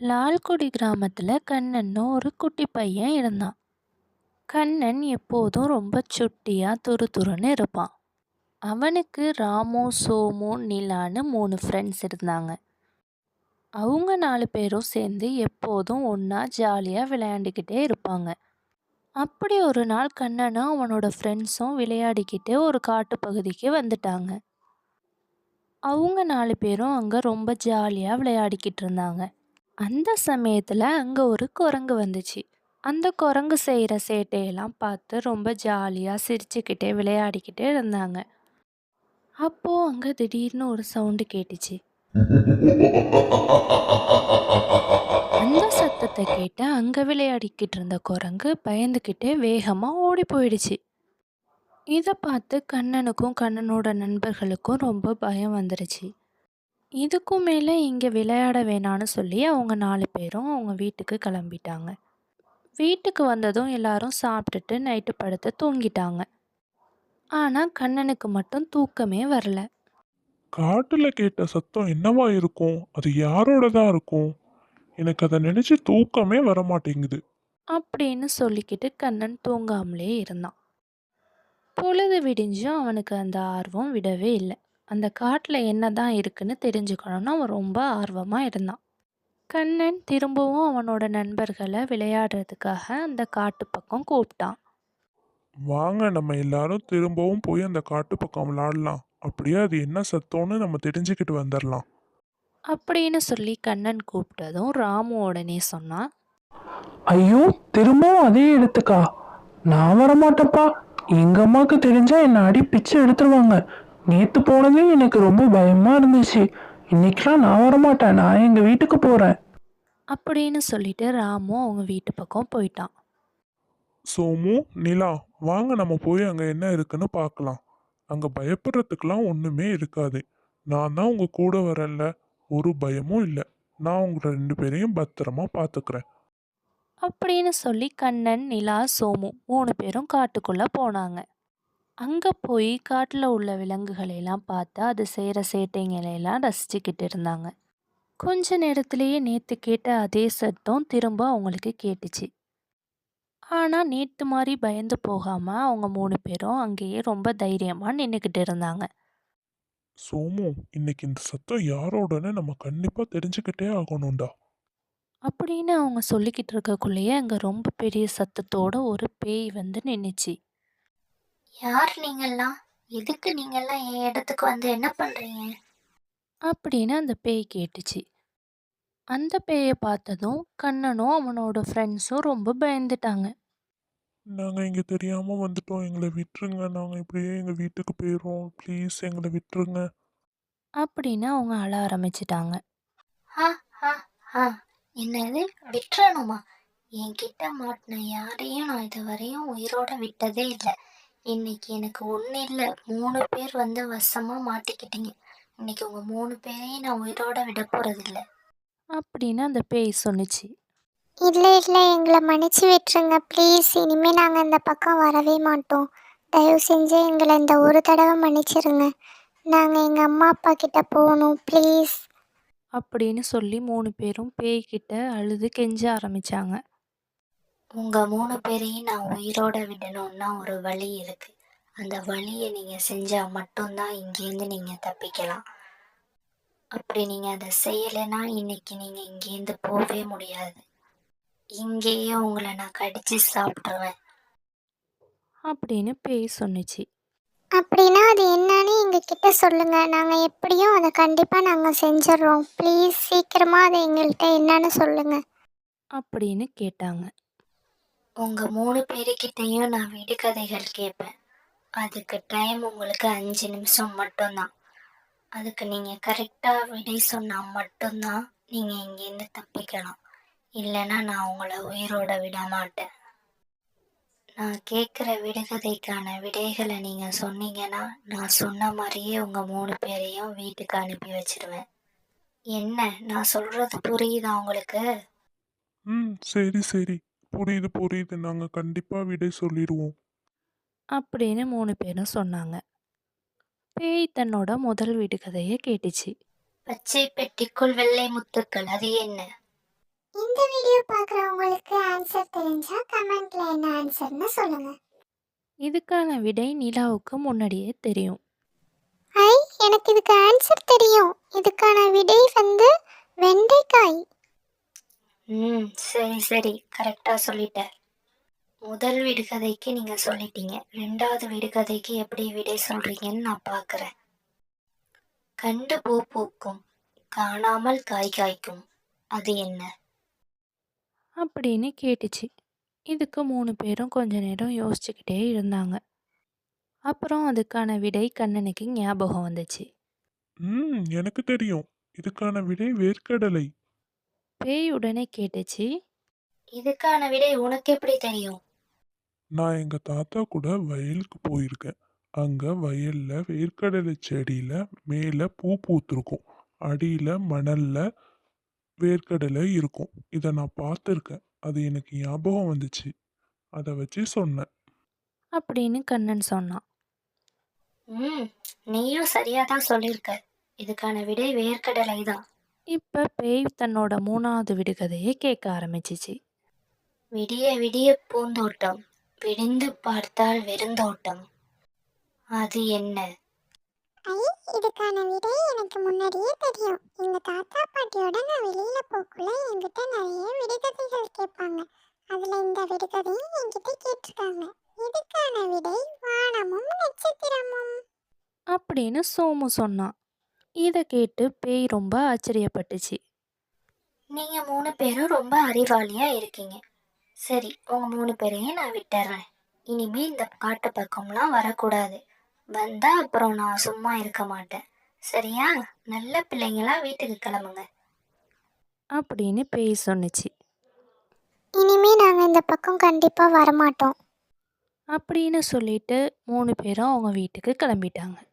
லால்குடி கிராமத்தில் கண்ணன்னு ஒரு குட்டி பையன் இருந்தான். கண்ணன் எப்போதும் ரொம்ப சுட்டியாக துரு துருன்னு இருப்பான். அவனுக்கு ராமு சோமு நிலான்னு மூணு ஃப்ரெண்ட்ஸ் இருந்தாங்க. அவங்க நாலு பேரும் சேர்ந்து எப்போதும் ஒன்றா ஜாலியாக விளையாண்டுக்கிட்டே இருப்பாங்க. அப்படி ஒரு நாள் கண்ணனும் அவனோட ஃப்ரெண்ட்ஸும் விளையாடிக்கிட்டு ஒரு காட்டுப்பகுதிக்கு வந்துட்டாங்க. அவங்க நாலு பேரும் அங்கே ரொம்ப ஜாலியாக விளையாடிக்கிட்டு இருந்தாங்க. அந்த சமயத்தில் அங்கே ஒரு குரங்கு வந்துச்சு. அந்த குரங்கு செய்கிற சேட்டையெல்லாம் பார்த்து ரொம்ப ஜாலியாக சிரிச்சுக்கிட்டே விளையாடிக்கிட்டே இருந்தாங்க. அப்போது அங்கே திடீர்னு ஒரு சவுண்டு கேட்டுச்சு. சத்தத்தை கேட்டு அங்கே விளையாடிக்கிட்டு இருந்த குரங்கு பயந்துக்கிட்டே வேகமாக ஓடி போயிடுச்சு. இதை பார்த்து கண்ணனுக்கும் கண்ணனோட நண்பர்களுக்கும் ரொம்ப பயம் வந்துருச்சு. இதுக்கும் மேலே இங்கே விளையாட வேணான்னு சொல்லி அவங்க நாலு பேரும் அவங்க வீட்டுக்கு கிளம்பிட்டாங்க. வீட்டுக்கு வந்ததும் எல்லாரும் சாப்பிட்டுட்டு நைட்டு படுத்து தூங்கிட்டாங்க. ஆனால் கண்ணனுக்கு மட்டும் தூக்கமே வரல. காட்டில் கேட்ட சத்தம் என்னவா இருக்கும்? அது யாரோடதா இருக்கும்? எனக்கு அதை நினைச்சு தூக்கமே வர மாட்டேங்குது அப்படின்னு சொல்லிக்கிட்டு கண்ணன் தூங்காமலே இருந்தான். பொழுது விடிஞ்சும் அவனுக்கு அந்த ஆர்வம் விடவே இல்லை. அந்த காட்டில் என்ன தான் இருக்குன்னு தெரிஞ்சுக்கணும்னு அவன் ரொம்ப ஆர்வமாக இருந்தான். கண்ணன் திரும்பவும் அவனோட நண்பர்களை விளையாடுறதுக்காக அந்த காட்டு பக்கம் கூப்பிட்டான். வாங்க நம்ம எல்லாரும் திரும்பவும் போய் அந்த காட்டு பக்கம் விளாடலாம். அப்படியே அது என்ன சத்தம்னு நம்ம தெரிஞ்சுக்கிட்டு வந்துடலாம் அப்படின்னு சொல்லி கண்ணன் கூப்பிட்டதும் ராமு உடனே சொன்னான் ஐயோ திரும்பவும் அதே இடத்துக்கா நான் வரமாட்டேன்ப்பா. எங்க அம்மாவுக்கு தெரிஞ்சா என்னை அடி பிச்சு எடுத்துருவாங்க நேத்து போனதே எனக்கு ரொம்ப பயமா இருந்துச்சு. இன்னைக்கெல்லாம் நான் வரமாட்டேன். நான் எங்க வீட்டுக்கு போறேன். அப்படின்னு சொல்லிட்டு ராமு அவங்க வீட்டு பக்கம் போயிட்டான். சோமு நிலா வாங்க நம்ம போய் அங்க என்ன இருக்குன்னு பார்க்கலாம். அங்க பயப்படுறதுக்கெல்லாம் ஒண்ணுமே இருக்காது. நான் தான் உங்க கூட வரல ஒரு பயமும் இல்லை. நான் உங்களை ரெண்டு பேரையும் பத்திரமா பார்த்துக்கிறேன் அப்படின்னு சொல்லி கண்ணன் நிலா சோமு மூணு பேரும் காட்டுக்குள்ளே போனாங்க. அங்கே போய் காட்டில் உள்ள விலங்குகளையெல்லாம் பார்த்து அது செய்கிற சேட்டைங்களையெல்லாம் ரசிச்சுக்கிட்டு இருந்தாங்க. கொஞ்ச நேரத்திலேயே நேற்று கேட்ட அதே சத்தம் திரும்ப அவங்களுக்கு கேட்டுச்சு. ஆனால் நேற்று மாதிரி பயந்து போகாமல் அவங்க மூணு பேரும் அங்கேயே ரொம்ப தைரியமாக நின்றுக்கிட்டு இருந்தாங்க. சோமு இன்னைக்கு இந்த சத்தம் யாரோடன்னு நம்ம கண்டிப்பா தெரிஞ்சுக்கிட்டே ஆகணும்டா. அப்படின்னு அவங்க சொல்லிக்கிட்டு இருக்கக்குள்ளேயே அங்கே ரொம்ப பெரிய சத்தத்தோட ஒரு பேய் வந்து நின்றுச்சு யார் நீங்கெல்லாம் எதுக்கு நீங்கெல்லாம் என் இடத்துக்கு வந்து என்ன பண்றீங்க? அப்படின்னு அந்த பேய் கேட்டுச்சு. அந்த பேயை பார்த்ததும் கண்ணனும் அவனோட ஃப்ரெண்ட்ஸும் ரொம்ப பயந்துட்டாங்க. நாங்க இங்க தெரியாம வந்துட்டோம். எங்களை விட்டுருங்க. நாங்க இப்படியே எங்க வீட்டுக்கு போயிடுறோம். ப்ளீஸ் எங்களை விட்டுருங்க. அப்படின்னு அவங்க அழ ஆரம்பிச்சிட்டாங்க. ஆ ஆ ஆ என்னது? விட்டுறணுமா? என்கிட்ட மாட்டின யாரையும் நான் இதுவரையும் உயிரோட விட்டதே இல்லை. இன்னைக்கு எனக்கு ஒன்றும் இல்லை. மூணு பேர் வந்து வசமாக மாட்டிக்கிட்டீங்க. இன்னைக்கு உங்கள் மூணு பேரையும் நான் உயிரோட விட போகிறதில்ல அப்படின்னு அந்த பேய் சொன்னுச்சு இல்லை இல்லை. எங்களை மன்னிச்சு விட்டுருங்க. ப்ளீஸ் இனிமேல் நாங்கள் இந்த பக்கம் வரவே மாட்டோம். தயவு செஞ்சு எங்களை இந்த ஒரு தடவை மன்னிச்சிருங்க. நாங்கள் எங்கள் அம்மா அப்பா கிட்ட போகணும். ப்ளீஸ் அப்படின்னு சொல்லி மூணு பேரும் பேய்கிட்ட அழுது கெஞ்ச ஆரம்பிச்சாங்க. உங்கள் மூணு பேரையும் நான் உயிரோட விடணும்னா ஒரு வழி இருக்குது அந்த வழியை நீங்கள் செஞ்சால் மட்டும்தான் இங்கேருந்து நீங்கள் தப்பிக்கலாம். அப்படி நீங்கள் அதை செய்யலைன்னா இன்னைக்கு நீங்கள் இங்கேருந்து போகவே முடியாது. இங்கேயே உங்களை நான் கடிச்சு சாப்பிட்ருவேன் அப்படின்னு பேய் சொன்னுச்சு. அப்படின்னா அது என்னன்னு எங்ககிட்ட சொல்லுங்கள் நாங்கள் எப்படியும் அதை கண்டிப்பாக நாங்கள் செஞ்சிடுறோம். ப்ளீஸ் சீக்கிரமாக அதை எங்கள்கிட்ட என்னன்னு சொல்லுங்கள் அப்படின்னு கேட்டாங்க. உங்கள் மூணு பேருக்கிட்டையும் நான் விடுகதைகள் கேட்பேன். அதுக்கு டைம் உங்களுக்கு அஞ்சு நிமிஷம் மட்டும்தான். அதுக்கு நீங்கள் கரெக்டாக விடை சொன்னால் மட்டும்தான் நீங்கள் இங்கேருந்து தப்பிக்கலாம். இல்லைன்னா நான் உங்களை உயிரோட விட மாட்டேன். நான் கேட்குற விடுகதைக்கான விடைகளை நீங்கள் சொன்னீங்கன்னா நான் சொன்ன மாதிரியே உங்கள் மூணு பேரையும் வீட்டுக்கு அனுப்பி வச்சிருவேன். என்ன? நான் சொல்கிறது புரியுதா உங்களுக்கு? ம் சரி சரி. புரியுது புரியுது. நாங்க கண்டிப்பா விடை சொல்லிடுவோம். அப்படின்னு மூணு பேரும் சொன்னாங்க. பேய் தன்னோட முதல் விடுகதையை கேட்டுச்சு. பச்சை பெட்டிக்குள் வெள்ளை முத்துக்கள் அது என்ன? இந்த வீடியோ பார்க்குறவங்களுக்கு ஆன்சர் தெரிஞ்சா கமெண்ட்ல என்ன ஆன்சர்னு சொல்லுங்க. இதுக்கான விடை நிலாவுக்கு முன்னாடியே தெரியும். ஐ எனக்கு இதுக்கு ஆன்சர் தெரியும். இதுக்கான விடை வந்து வெண்டைக்காய். ம் சரி சரி. கரெக்டாக சொல்லிட்ட முதல் விடுகதைக்கு நீங்கள் சொல்லிட்டீங்க. ரெண்டாவது விடுகதைக்கு எப்படி விடை சொல்கிறீங்கன்னு நான் பார்க்குறேன். கண்டு பூ பூக்கும் காணாமல் காய் காய்க்கும். அது என்ன? அப்படின்னு கேட்டுச்சு. இதுக்கு மூணு பேரும் கொஞ்ச நேரம் யோசிச்சுக்கிட்டே இருந்தாங்க. அப்புறம் அதுக்கான விடை கண்ணனுக்கு ஞாபகம் வந்துச்சு. ம் எனக்கு தெரியும். இதுக்கான விடை வேர்க்கடலை. பேய் உடனே கேட்டுச்சு. இதுக்கான விடை உனக்கு எப்படி தெரியும்? நான் எங்க தாத்தா கூட வயலுக்கு போயிருக்கேன். அங்க வயல்ல வேர்க்கடலை செடியில மேல பூ பூத்திருக்கும். அடியில மணல்ல வேர்க்கடலை இருக்கும். இதை நான் பார்த்துருக்கேன். அது எனக்கு ஞாபகம் வந்துச்சு. அதை வச்சு சொன்னேன். அப்படின்னு கண்ணன் சொன்னான். ம் நீயும் சரியாக தான் சொல்லியிருக்க இதுக்கான விடை வேர்க்கடலை தான். இப்போ பேய் தன்னோட மூணாவது விடுகதையை கேட்க ஆரம்பிச்சிச்சு. விடிய விடிய பூந்தோட்டம் விடிந்து பார்த்தால் வெறுந்தோட்டம். அது என்ன? ஐ இதுக்கான விடை எனக்கு முன்னாடியே தெரியும். எங்க தாத்தா பாட்டியோட நான் வெளியில போக்குள்ள என்கிட்ட நிறைய விடுகதைகள் கேட்பாங்க. அதுல இந்த விடுகதையும் என்கிட்ட கேட்டிருக்காங்க. இதுக்கான விடை வானமும் நட்சத்திரமும். அப்படின்னு சோமு சொன்னான் இதை கேட்டு பேய் ரொம்ப ஆச்சரியப்பட்டுச்சு. நீங்க மூணு பேரும் ரொம்ப அறிவாளியா இருக்கீங்க. சரி உங்க மூணு பேரையும் நான் விட்டுறேன். இனிமே இந்த காட்டு பக்கம்லாம் வரக்கூடாது. வந்தா அப்புறம் நான் சும்மா இருக்க மாட்டேன். சரியா? நல்ல பிள்ளைங்களா வீட்டுக்கு கிளம்புங்க. அப்படின்னு பேய் சொன்னுச்சு. இனிமே நாங்க இந்த பக்கம் கண்டிப்பா வரமாட்டோம். அப்படின்னு சொல்லிட்டு மூணு பேரும் அவங்க வீட்டுக்கு கிளம்பிட்டாங்க.